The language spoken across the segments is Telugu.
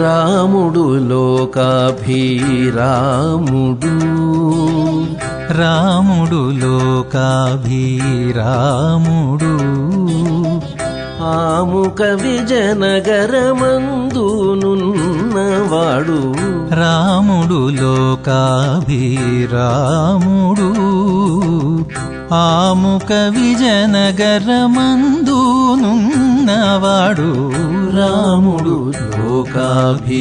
రాముడు లోకాభిరాముడు. రాముడు లోకాభిరాముడు. ఆముక విజయనగరమందునున్నవాడు. రాముడు లోకాభిరాముడు. ఆముక విజయనగరమందునున్నవాడు రాముడు లోకాభిరాముడు.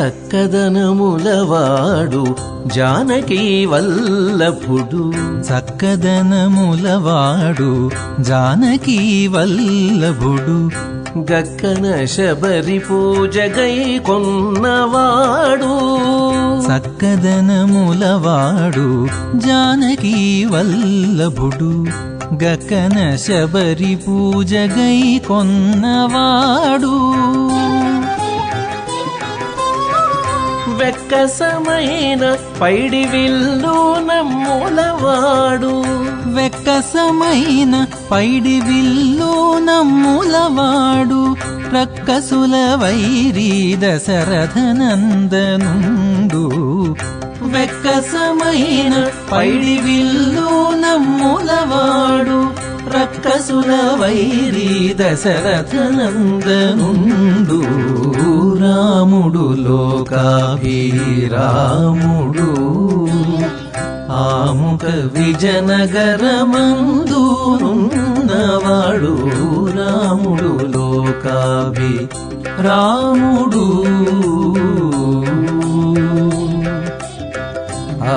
చక్కదనములవాడు జానకి వల్లభుడు. చక్కదనములవాడు జానకీ వల్లభుడు. గక్కన శబరి పూజగై కొన్నవాడు. చక్కదనములవాడు జానకీ వల్లభుడు. గకన శబరి పూజగై కొన్నవాడు. వెక్కసమైన పైడి విల్లు నమ్ములవాడు. వెక్కసమైన పైడి విల్లు నమ్ములవాడు. రక్కసుల వైరీ దశరథనందనుండు. వెక్కసమైన పైడి విల్లు నమ్ములవాడు. రక్కసుల వైరి దశరథనందనుండు రాముడు లోకాభిరాముడు. ఆముక విజనగరమందునున్నవాడు రాముడు లోకాభి రాముడు ఆ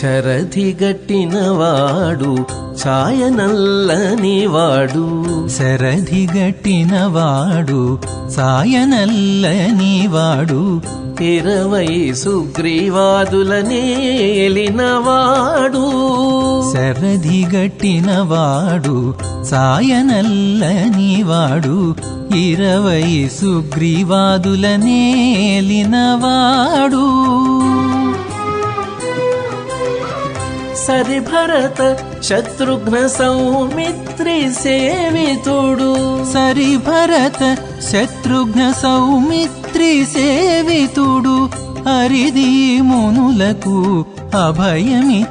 శరథి గట్టినవాడు ఛాయనల్లని వాడు శరధిగట్టినవాడు సాయనల్లని ఇరవై సుగ్రీవాదులనేలినవాడు. శరధిగట్టినవాడు సాయనల్లని ఇరవై సుగ్రీవాదులనేలినవాడు. సరిభరత శత్రుఘ్న సౌమిత్రి సేవితుడు. సరి భరత శత్రుఘ్న సౌమిత్రి సేవితుడు. హరిది మునులకు అభయమిచ్చినవాడు.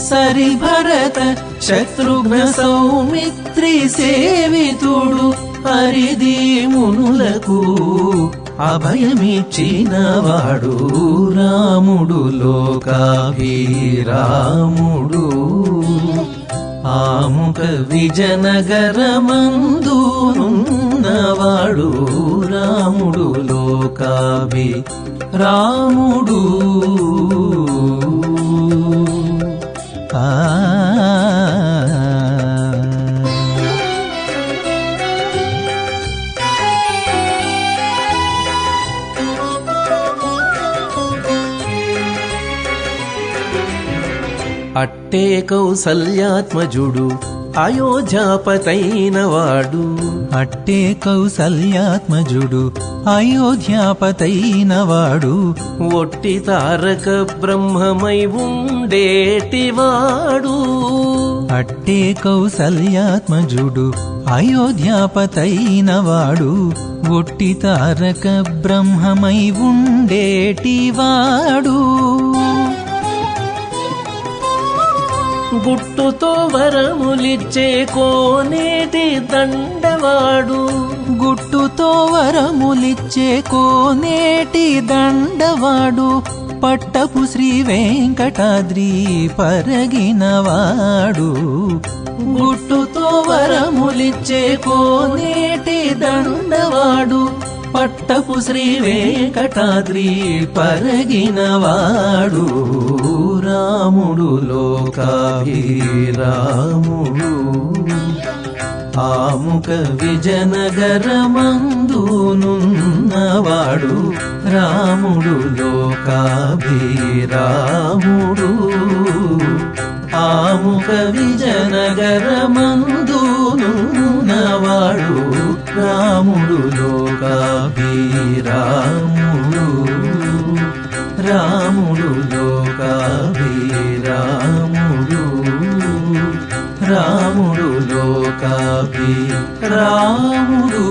సరి భరత శత్రుఘ్న సౌమిత్రి సేవితుడు. హరిది మునులకు అభయమిచ్చినవాడు రాముడు లోకాభిరాముడు. ఆముక విజనగరమందు విజనగరమందునున్నవాడు రాముడు లోకాభి రాముడు అట్టే కౌసల్యాత్మజుడు అయోధ్యాపతైనవాడు. అట్టే కౌసల్యాత్మజుడు అయోధ్యాపతైనవాడు. ఒట్టి తారక బ్రహ్మమై ఉండేటివాడు. అట్టే కౌసల్యాత్మజుడు అయోధ్యాపతైనవాడు. ఒట్టి తారక బ్రహ్మమై ఉండేటివాడు. గుట్టుతో వరములిచ్చే కోనేటి దండవాడు. గుట్టుతో వరములిచ్చే కోనేటి దండవాడు. పట్టపు శ్రీ వెంకటాద్రి పరగినవాడు. గుట్టుతో వరములిచ్చే కోనేటి దండవాడు. పట్టపు శ్రీ వెంకటాద్రి పరగినవాడు రాముడు లోకాభిరాముడు. ఆముక విజనగరమందునున్నవాడు రాముడు లోకాభిరాముడు. ఆముక విజనగరమందునున్నవాడు రాముడు లోకాభిరాముడు. రాముడు లోకాభిరాముడు. రాముడు లోకాభి రాముడు